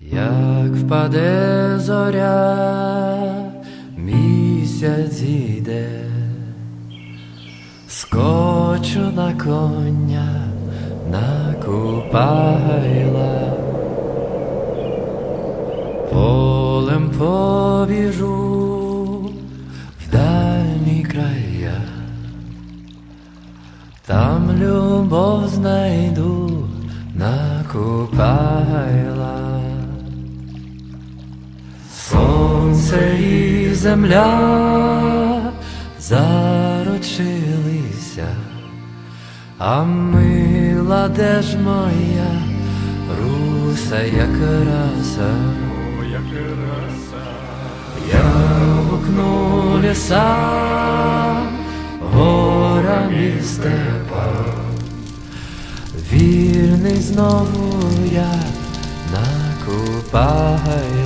Як впаде зоря, місяць зійде, скочу на коня, на купайла, полем побіжу в дальні края, там любов знайду на купайла. Сонце і земля заручилися, а мила де ж моя руса як раса, я гукну ліса, горами і степам, вільний знову я на Купайла.